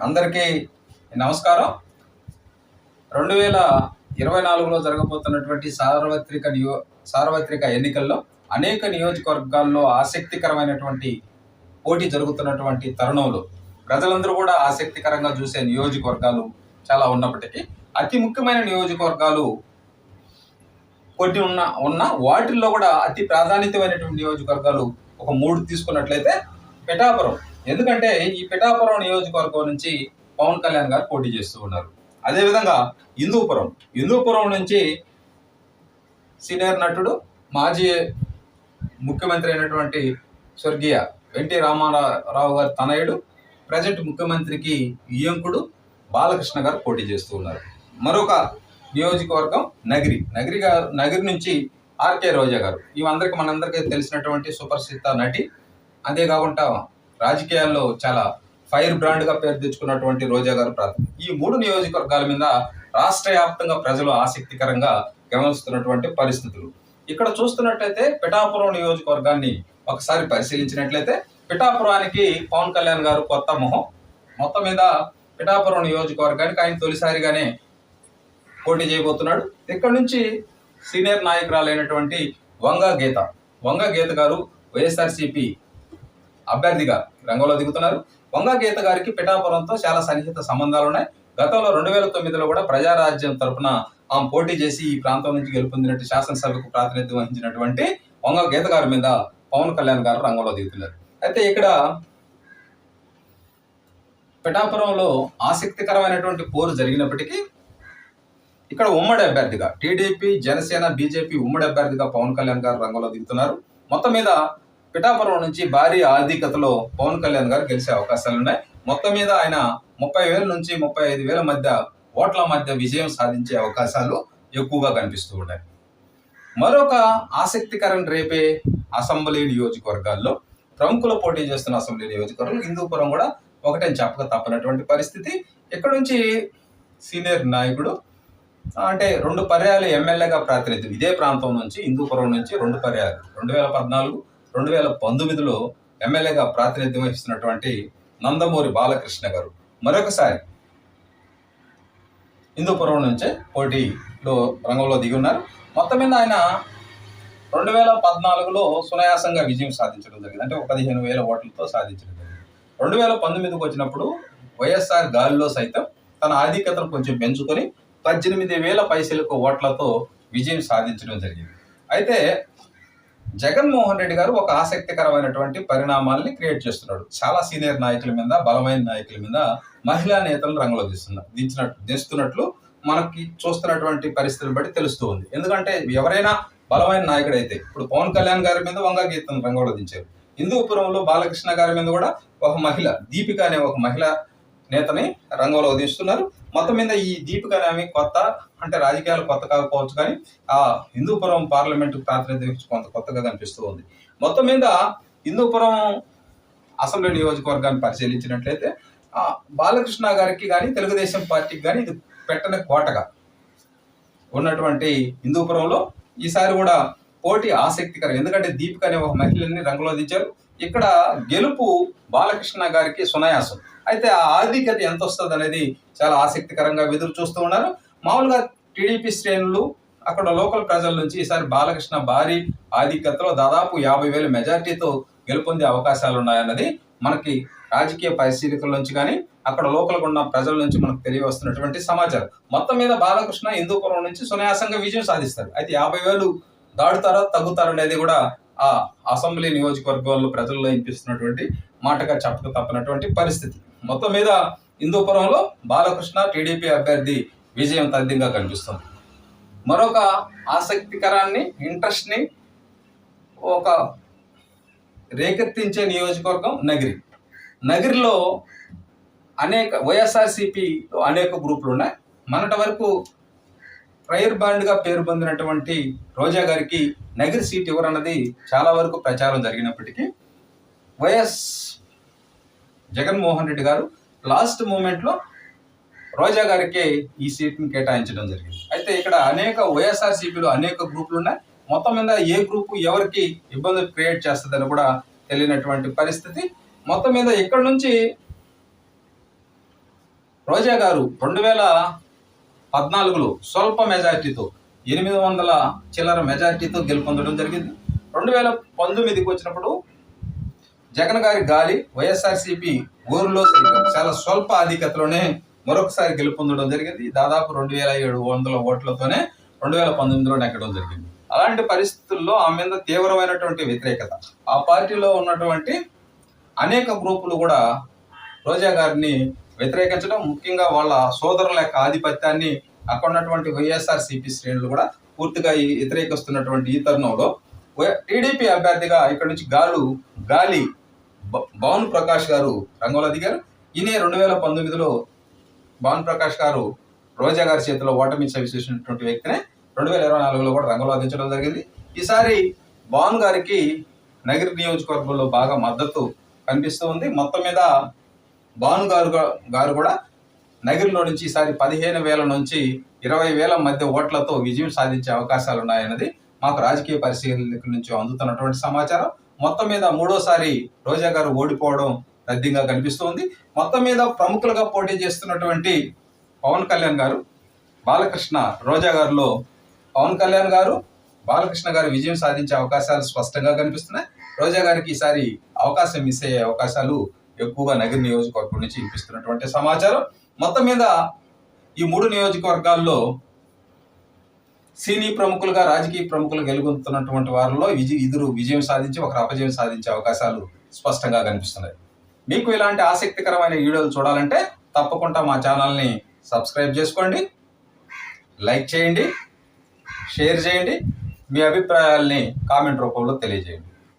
అందరికీ నమస్కారం. రెండు వేల ఇరవై నాలుగులో జరగబోతున్నటువంటి సార్వత్రిక నియో సార్వత్రిక ఎన్నికల్లో అనేక నియోజకవర్గాల్లో ఆసక్తికరమైనటువంటి పోటీ జరుగుతున్నటువంటి తరుణంలో ప్రజలందరూ కూడా ఆసక్తికరంగా చూసే నియోజకవర్గాలు చాలా ఉన్నప్పటికీ అతి ముఖ్యమైన నియోజకవర్గాలు కొన్ని ఉన్న ఉన్న వాటిల్లో కూడా అతి ప్రాధాన్యతమైనటువంటి నియోజకవర్గాలు ఒక మూడు తీసుకున్నట్లయితే పిఠాపురం ఎందుకంటే ఈ పిఠాపురం నియోజకవర్గం నుంచి పవన్ కళ్యాణ్ గారు పోటీ చేస్తూ ఉన్నారు. అదేవిధంగా హిందూపురం హిందూపురం నుంచి సీనియర్ నటుడు మాజీ ముఖ్యమంత్రి అయినటువంటి స్వర్గీయ ఎన్టీ రామారావు గారి తనయుడు ప్రజెంట్ ముఖ్యమంత్రికి ఇయంకుడు బాలకృష్ణ గారు పోటీ చేస్తూ ఉన్నారు. మరొక నియోజకవర్గం నగిరి నగిరి గారు నగిరి నుంచి ఆర్కే రోజా గారు. ఇవందరికి మనందరికీ తెలిసినటువంటి సుపరిచిత నటి. అంతేకాకుండా రాజకీయాల్లో చాలా ఫైర్ బ్రాండ్గా పేరు తెచ్చుకున్నటువంటి రోజా గారు ప్రార్థన. ఈ మూడు నియోజకవర్గాల మీద రాష్ట్ర వ్యాప్తంగా ప్రజలు ఆసక్తికరంగా గమనిస్తున్నటువంటి పరిస్థితులు. ఇక్కడ చూస్తున్నట్లయితే పిఠాపురం నియోజకవర్గాన్ని ఒకసారి పరిశీలించినట్లయితే పిఠాపురానికి పవన్ కళ్యాణ్ గారు కొత్త మొహం. మొత్తం మీద పిఠాపురం నియోజకవర్గానికి ఆయన తొలిసారిగానే పోటీ చేయబోతున్నాడు. ఇక్కడ నుంచి సీనియర్ నాయకురాలైనటువంటి వంగ గీత. వంగ గీత గారు వైఎస్ఆర్సీపీ అభ్యర్థిగా రంగంలో దిగుతున్నారు. వంగ గీత గారికి పిఠాపురంతో చాలా సన్నిహిత సంబంధాలు ఉన్నాయి. గతంలో రెండు వేల తొమ్మిదిలో కూడా ప్రజారాజ్యం తరపున ఆమె పోటీ చేసి ఈ ప్రాంతం నుంచి గెలుపొందినట్టు శాసనసభకు ప్రాతినిధ్యం వహించినటువంటి వంగ గీత గారి మీద పవన్ కళ్యాణ్ గారు రంగంలో దిగుతున్నారు. అయితే ఇక్కడ పిఠాపురంలో ఆసక్తికరమైనటువంటి పోరు జరిగినప్పటికీ ఇక్కడ ఉమ్మడి అభ్యర్థిగా టీడీపీ జనసేన బీజేపీ ఉమ్మడి అభ్యర్థిగా పవన్ కళ్యాణ్ గారు రంగంలో దిగుతున్నారు. మొత్తం మీద పిఠాపురం నుంచి భారీ ఆర్థికతలో పవన్ కళ్యాణ్ గారు గెలిచే అవకాశాలు ఉన్నాయి. మొత్తం మీద ఆయన ముప్పై వేల నుంచి ముప్పై ఐదు వేల మధ్య ఓట్ల మధ్య విజయం సాధించే అవకాశాలు ఎక్కువగా కనిపిస్తూ ఉన్నాయి. మరొక ఆసక్తికరం రేపే అసెంబ్లీ నియోజకవర్గాల్లో ప్రముఖులు పోటీ చేస్తున్న అసెంబ్లీ నియోజకవర్గం హిందూపురం కూడా ఒకటే చెప్పక తప్పనటువంటి పరిస్థితి. ఇక్కడ నుంచి సీనియర్ నాయకుడు అంటే రెండు పర్యాలు ఎమ్మెల్యేగా ప్రాతినిధ్యం. ఇదే ప్రాంతం నుంచి హిందూపురం నుంచి రెండు పర్యాలు. రెండు వేల పద్నాలుగు రెండు వేల పంతొమ్మిదిలో ఎమ్మెల్యేగా ప్రాతినిధ్యం వహిస్తున్నటువంటి నందమూరి బాలకృష్ణ గారు మరొకసారి హిందూపురం నుంచే పోటీలో రంగంలో దిగి ఉన్నారు. మొత్తం మీద ఆయన రెండు వేల పద్నాలుగులో సునాయాసంగా విజయం సాధించడం జరిగింది. అంటే పదిహేను వేల ఓట్లతో సాధించడం జరిగింది. రెండు వేల పంతొమ్మిదికి వచ్చినప్పుడు వైఎస్ఆర్ గాలిలో సైతం తన ఆధిక్యతను కొంచెం పెంచుకొని పద్దెనిమిది వేల పైసలకు ఓట్లతో విజయం సాధించడం జరిగింది. అయితే జగన్మోహన్ రెడ్డి గారు ఒక ఆసక్తికరమైనటువంటి పరిణామాల్ని క్రియేట్ చేస్తున్నాడు. చాలా సీనియర్ నాయకుల మీద బలమైన నాయకుల మీద మహిళా నేతలను రంగులో తీస్తున్నారు దించినట్టు దిస్తున్నట్లు మనకి చూస్తున్నటువంటి పరిస్థితులు బట్టి తెలుస్తూ ఉంది. ఎందుకంటే ఎవరైనా బలమైన నాయకుడు అయితే ఇప్పుడు పవన్ కళ్యాణ్ గారి మీద వంగ గీతను రంగంలో దించారు. హిందూపురంలో బాలకృష్ణ గారి మీద కూడా ఒక మహిళ దీపిక అనే ఒక మహిళ నేతని రంగంలో దిస్తున్నారు మొత్తం మీద ఈ దీపిక అనేవి కొత్త అంటే రాజకీయాలు కొత్త కాకపోవచ్చు కానీ ఆ హిందూపురం పార్లమెంట్ ప్రాతినిధ్యం కొంత కొత్తగా కనిపిస్తూ ఉంది. మొత్తం మీద హిందూపురం అసెంబ్లీ నియోజకవర్గాన్ని పరిశీలించినట్లయితే ఆ బాలకృష్ణ గారికి కానీ తెలుగుదేశం పార్టీకి కానీ ఇది పెట్టని కోటగా ఉన్నటువంటి హిందూపురంలో ఈసారి కూడా పోటీ ఆసక్తికరం. ఎందుకంటే దీపిక అనే ఒక మహిళని రంగులో దించారు. ఇక్కడ గెలుపు బాలకృష్ణ గారికి సునాయాసం. అయితే ఆ ఆధిక్యత ఎంత వస్తుంది అనేది చాలా ఆసక్తికరంగా ఎదురు చూస్తూ ఉన్నారు. మామూలుగా టీడీపీ శ్రేణులు అక్కడ లోకల్ ప్రజల నుంచి ఈసారి బాలకృష్ణ భారీ ఆధిక్యతలో దాదాపు యాభై వేల మెజార్టీతో గెలుపొందే అవకాశాలు ఉన్నాయన్నది మనకి రాజకీయ పరిశీలకుల నుంచి కానీ అక్కడ లోకల్గా ఉన్న ప్రజల నుంచి మనకు తెలియవస్తున్నటువంటి సమాచారం. మొత్తం మీద బాలకృష్ణ హిందూపురం నుంచి సునాయాసంగా విజయం సాధిస్తారు. అయితే యాభై వేలు దాడుతారా తగ్గుతారా అనేది కూడా ఆ అసెంబ్లీ నియోజకవర్గంలో ప్రజల్లో వినిపిస్తున్నటువంటి మాటగా చెప్పక తప్పనటువంటి పరిస్థితి. మొత్తం మీద హిందూపురంలో బాలకృష్ణ టీడీపీ అభ్యర్థి విజయం తథ్యంగా కనిపిస్తుంది. మరొక ఆసక్తికరాన్ని ఇంట్రెస్ట్ని ఒక రేకెత్తించే నియోజకవర్గం నగిరి. నగిరిలో అనేక వైఎస్ఆర్సిపిలో అనేక గ్రూపులు ఉన్నాయి మొన్నటి వరకు ప్రైర్ బాండ్గా పేరు పొందినటువంటి రోజా గారికి నగిరి సీట్ ఇవ్వరన్నది చాలా వరకు ప్రచారం జరిగినప్పటికీ వైఎస్ జగన్మోహన్ రెడ్డి గారు లాస్ట్ మూమెంట్లో రోజా గారికి ఈ సీట్ని కేటాయించడం జరిగింది. అయితే ఇక్కడ అనేక వైఎస్ఆర్సీపీలో అనేక గ్రూపులు ఉన్నాయి. మొత్తం మీద ఏ గ్రూపు ఎవరికి ఇబ్బంది క్రియేట్ చేస్తుందని కూడా తెలియనటువంటి పరిస్థితి. మొత్తం మీద ఇక్కడ నుంచి రోజా గారు రెండు వేల పద్నాలుగులో స్వల్ప మెజార్టీతో ఎనిమిది వందల చిల్లర మెజార్టీతో గెలుపొందడం జరిగింది. రెండు వేల పంతొమ్మిదికి వచ్చినప్పుడు జగన్ గారి గాలి వైఎస్ఆర్సీపీ ఊరిలో చాలా స్వల్ప ఆధిక్యతలోనే మరొకసారి గెలుపొందడం జరిగింది. దాదాపు రెండు వేల ఏడు వందల ఓట్లతోనే రెండు వేల పంతొమ్మిదిలో నెగ్గడం జరిగింది. అలాంటి పరిస్థితుల్లో ఆమె మీద తీవ్రమైనటువంటి వ్యతిరేకత. ఆ పార్టీలో ఉన్నటువంటి అనేక గ్రూపులు కూడా రోజా గారిని వ్యతిరేకించడం ముఖ్యంగా వాళ్ళ సోదరుల యొక్క ఆధిపత్యాన్ని అక్కడ ఉన్నటువంటి వైఎస్ఆర్ సిపి శ్రేణులు కూడా పూర్తిగా ఈ వ్యతిరేకిస్తున్నటువంటి ఈ తరుణంలో. టీడీపీ అభ్యర్థిగా ఇక్కడ నుంచి గాలు గాలి భవన్ ప్రకాష్ గారు రంగంలో దిగారు. ఈయనే రెండు వేల పంతొమ్మిదిలో భవన్ ప్రకాష్ గారు రోజా గారి చేతిలో ఓటమి చవిచేసినటువంటి వ్యక్తినే రెండు వేల ఇరవై నాలుగులో కూడా రంగంలో అందించడం జరిగింది. ఈసారి భవన్ గారికి నగరి నియోజకవర్గంలో బాగా మద్దతు కనిపిస్తూ ఉంది. మొత్తం మీద భాను గారు గారు కూడా నగరిలో నుంచి ఈసారి పదిహేను వేల నుంచి ఇరవై వేల మధ్య ఓట్లతో విజయం సాధించే అవకాశాలు ఉన్నాయన్నది మాకు రాజకీయ పరిశీలకుల నుంచి అందుతున్నటువంటి సమాచారం. మొత్తం మీద మూడోసారి రోజా గారు ఓడిపోవడం రద్దీగా కనిపిస్తోంది. మొత్తం మీద ప్రముఖులుగా పోటీ చేస్తున్నటువంటి పవన్ కళ్యాణ్ గారు బాలకృష్ణ రోజా గారిలో పవన్ కళ్యాణ్ గారు బాలకృష్ణ గారు విజయం సాధించే అవకాశాలు స్పష్టంగా కనిపిస్తున్నాయి. రోజా గారికి ఈసారి అవకాశం మిస్ అయ్యే అవకాశాలు ఎక్కువగా నగర నియోజకవర్గం నుంచి ఇప్పిస్తున్నటువంటి సమాచారం. మొత్తం మీద ఈ మూడు నియోజకవర్గాల్లో సినీ ప్రముఖులుగా రాజకీయ ప్రముఖులు గెలుగుతున్నటువంటి వారిలో విజయ ఇద్దరు విజయం సాధించి ఒకరు అపజయం సాధించే అవకాశాలు స్పష్టంగా కనిపిస్తున్నాయి. మీకు ఇలాంటి ఆసక్తికరమైన వీడియోలు చూడాలంటే తప్పకుండా మా ఛానల్ని సబ్స్క్రైబ్ చేసుకోండి లైక్ చేయండి షేర్ చేయండి మీ అభిప్రాయాల్ని కామెంట్ రూపంలో తెలియజేయండి.